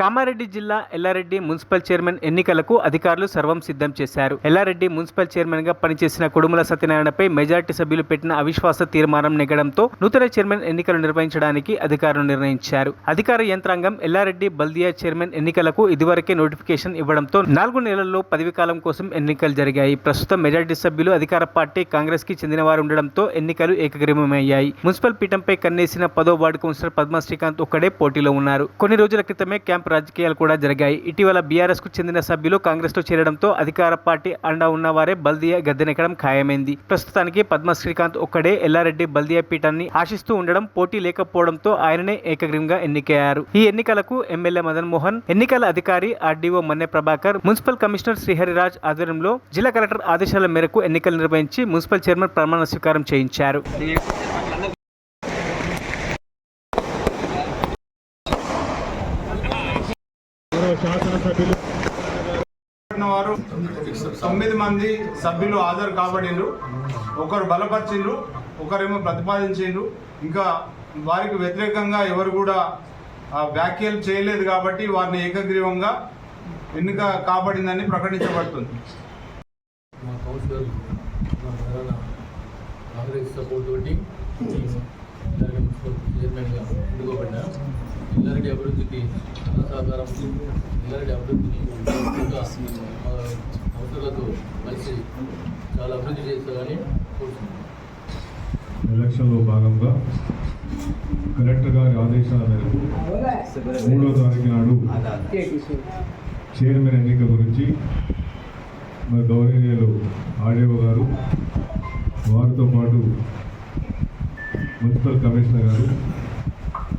కామారెడ్డి జిల్లా Yellareddy municipal chairman ఎన్నికలకు అధికారులు సర్వం సిద్ధం చేశారు. ఎల్లారెడ్డి మున్సిపల్ చైర్మన్గా పనిచేసిన కుడుముల సత్యనారాయణపై మెజార్టీ సభ్యులు పెట్టిన అవిశ్వాస తీర్మానం నెగడంతో నూతన చైర్మన్ ఎన్నికలు నిర్వహించడానికి అధికారులు నిర్ణయించారు. అధికార యంత్రాంగం ఎల్లారెడ్డి బల్దియా చైర్మన్ ఎన్నికలకు ఇదివరకే నోటిఫికేషన్ ఇవ్వడంతో నాలుగు నెలల్లో పదవి కాలం కోసం ఎన్నికలు జరిగాయి. ప్రస్తుతం మెజార్టీ సభ్యులు అధికార పార్టీ కాంగ్రెస్కి చెందిన వారు ఉండడంతో ఎన్నికలు ఏకగ్రీవమయ్యాయి. మున్సిపల్ పీఠంపై కన్నేసిన పదో వార్డు కౌన్సిలర్ పద్మ శ్రీకాంత్ ఒక్కడే పోటీలో ఉన్నారు. కొన్ని రోజుల క్రితమే క్యాంప్ రాజకీయాలు కూడా జరిగాయి. ఇటీవల బీఆర్ఎస్కు చెందిన సభ్యులు కాంగ్రెస్లో చేరడంతో అధికార పార్టీ అండా ఉన్నవారే బల్దియా గద్దెనెక్కడం ఖాయమైంది. ప్రస్తుతానికి పద్మ శ్రీకాంత్ ఒక్కడే ఎల్లారెడ్డి బల్దియా పీఠాన్ని ఆశిస్తూ ఉండడం పోటీ లేకపోవడంతో ఆయననే ఏకగ్రీవంగా ఎన్నికయ్యారు. ఈ ఎన్నికలకు ఎమ్మెల్యే మదన్ మోహన్ ఎన్నికల అధికారి RDO Manne Prabhakar municipal commissioner Srihariraj ఆధ్వర్యంలో జిల్లా కలెక్టర్ ఆదేశాల మేరకు ఎన్నికలు నిర్వహించి మున్సిపల్ చైర్మన్ ప్రమాణ స్వీకారం చేయించారు. శాసనసభ్యులు. వారు తొమ్మిది మంది సభ్యులు హాజరు కాబడిండ్రు. ఒకరు బలపరిచిండ్రు ఒకరేమో ప్రతిపాదించిండ్రు. ఇంకా వారికి వ్యతిరేకంగా ఎవరు కూడా ఆ, వ్యాఖ్యలు చేయలేదు కాబట్టి వారిని ఏకగ్రీవంగా ఎన్నిక కాబడిందని ప్రకటించబడుతుంది. మా కౌన్సిలర్ కాంగ్రెస్ సపోర్ట్ తోటి ఇల్లారెడ్డి మున్సిపల్ చైర్మన్గా ఎన్నుకోబడినా ఇల్లారెడ్డి అభివృద్ధికి నా సహకారం ఇల్లారెడ్డి అభివృద్ధిని ఇంకా కలిసి చాలా అభివృద్ధి చేస్తారని కోరుతున్నాను ఎలక్షన్లో భాగంగా కలెక్టర్ గారి ఆదేశాల మేరకు మూడో తారీఖు నాడు చైర్మన్ ఎన్నిక గురించి మరి గౌరవనీయులు ఆర్డీఓ గారు వారితో పాటు మున్సిపల్ కమిషనర్ గారు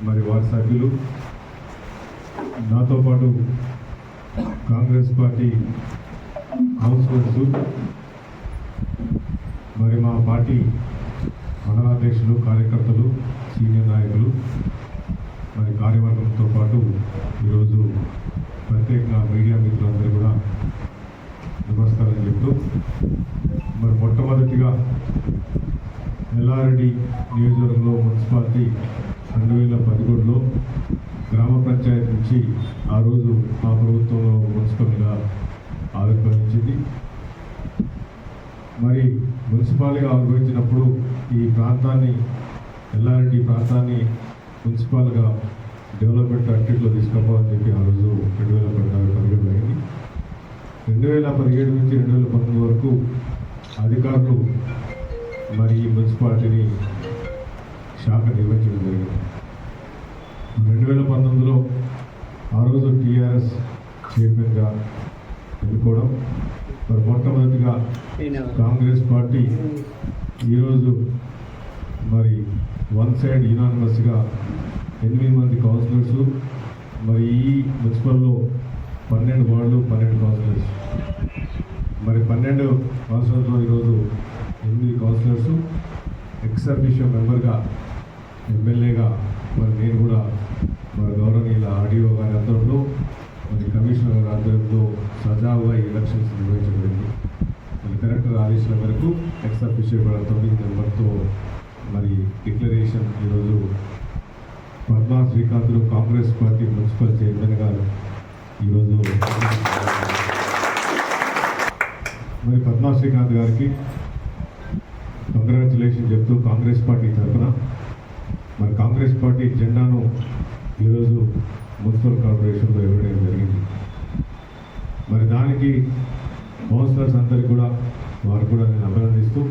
మరి వారి సభ్యులు నాతో పాటు కాంగ్రెస్ పార్టీ కౌన్సిలర్స్ మరి మా పార్టీ మండలాధ్యక్షులు కార్యకర్తలు సీనియర్ నాయకులు మరి కార్యవర్గంతో పాటు ఈరోజు ప్రత్యేకంగా మీడియా మిత్రులందరూ కూడా నమస్కారం చెప్తూ మరి మొట్టమొదటిగా ఎల్లారెడ్డి నియోజకవర్గంలో మున్సిపాలిటీ రెండు వేల పదకొండులో గ్రామ పంచాయతీ నుంచి ఆ రోజు మా ప్రభుత్వంలో మున్సిపల్గా ఆవిర్భవించింది మరి మున్సిపాల్గా ఆవిర్భవించినప్పుడు ఈ ప్రాంతాన్ని ఎల్లారెడ్డి ప్రాంతాన్ని మున్సిపాల్గా డెవలప్మెంట్ యాక్టివ్లో తీసుకోవాలని చెప్పి ఆ రోజు రెండు వేల పద్నాలుగు పదిహేడు అయింది. రెండు వేల పదిహేడు నుంచి రెండు వేల పంతొమ్మిది వరకు అధికారులు మరి ఈ మున్సిపాలిటీని శాఖ నిర్వహించడం జరిగింది. రెండు వేల పంతొమ్మిదిలో ఆ రోజు టీఆర్ఎస్ చైర్మన్గా ఎన్నుకోవడం. మరి మొట్టమొదటిగా కాంగ్రెస్ పార్టీ ఈరోజు మరి వన్ సైడ్ యునానిమస్గా ఎనిమిది మంది కౌన్సిలర్స్ మరి ఈ మున్సిపల్లో పన్నెండు వార్డులు పన్నెండు కౌన్సిలర్స్. మరి పన్నెండు కౌన్సిలర్స్లో ఈరోజు ఎనిమిది కౌన్సిలర్స్ ఎక్స్ అఫీషియో మెంబర్గా ఎమ్మెల్యేగా మరి నేను కూడా మరి గౌరవనీయుల ఆడియో గారి ఆధ్వర్యంలో మరి కమిషనర్ గారి ఆధ్వర్యంలో సజావుగా ఈ ఎలక్షన్స్ నిర్వహించబడింది మరి కలెక్టర్ ఆదేశాల మేరకు ఎక్స్ అఫీషియల్ కూడా తొమ్మిది నెంబర్తో మరి డిక్లరేషన్ ఈరోజు పద్మా శ్రీకాంత్లు కాంగ్రెస్ పార్టీ మున్సిపల్ చైర్మన్ గారు ఈరోజు మరి పద్మా శ్రీకాంత్ గారికి కంగ్రాచులేషన్ చెప్తూ కాంగ్రెస్ పార్టీ తరఫున మరి కాంగ్రెస్ పార్టీ జెండాను ఈరోజు మున్సిపల్ కార్పొరేషన్లో ఇవ్వడం జరిగింది. మరి దానికి కౌన్సిలర్స్ అందరికీ కూడా వారు కూడా నేను అభినందిస్తూ